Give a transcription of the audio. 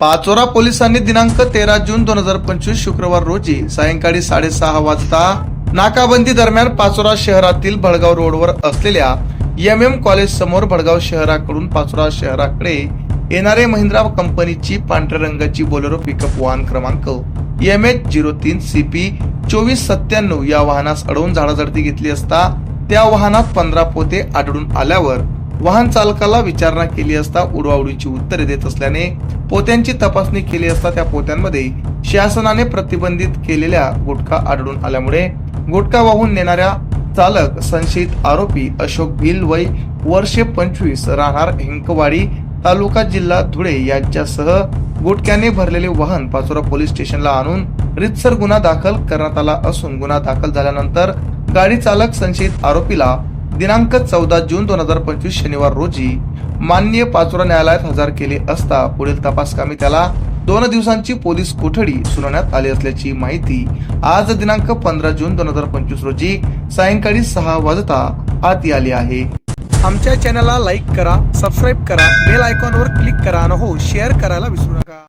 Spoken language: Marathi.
पाचोरा पोलिसांनी दिनांक तेरा जून दोन हजार पंचवीस शुक्रवार रोजी सायंकाळी साडेसहा वाजता नाकाबंदी दरम्यान पाचोरा शहरातील भडगाव रोडवर असलेल्या एम एम कॉलेज समोर भडगाव शहराकडून पाचोरा शहराकडे येणारे महिंद्रा कंपनीची पांढऱ्या रंगाची बोलेरो पिकअप वाहन क्रमांक एम एच झिरो तीन सी पी चोवीस सत्त्याण्णव या वाहनास अडवून झाडाझडती घेतली असता त्या वाहनात पंधरा पोते आढळून आल्यावर वाहन चालकाला विचारणा केली असता उडवाउडीची उत्तरे देत असल्याने पोत्यांची तपासणी केली असता त्या पोत्यांमध्ये शासनाने प्रतिबंधित केलेल्या गुटखा आढळून आल्यामुळे गुटखा वाहून नेणाऱ्या चालक संशयित आरोपी अशोक भिल वय वर्षे पंचवीस राहणार हिंकवाडी तालुका जिल्हा धुळे यांच्यासह गुटख्याने भरलेले वाहन पाचोरा पोलीस स्टेशनला आणून रितसर गुन्हा दाखल करण्यात आला असून गुन्हा दाखल झाल्यानंतर गाडी चालक संशयित आरोपीला दिनांक चौदा जून दोन हजार पंचवीस शनिवार रोजी माननीय पाचोरा न्यायालयात हजर केले असता पुढील तपासकामी त्याला दोन दिवसांची पोलीस कोठडी सुनावण्यात आली असल्याची माहिती आज दिनांक पंधरा जून दोन हजार पंचवीस रोजी सायंकाळी सहा वाजता हाती आली आहे. आमच्या चॅनलला लाईक करा सबस्क्राईब करा बेल आयकॉनवर क्लिक करा आणि हो शेअर करायला विसरू नका.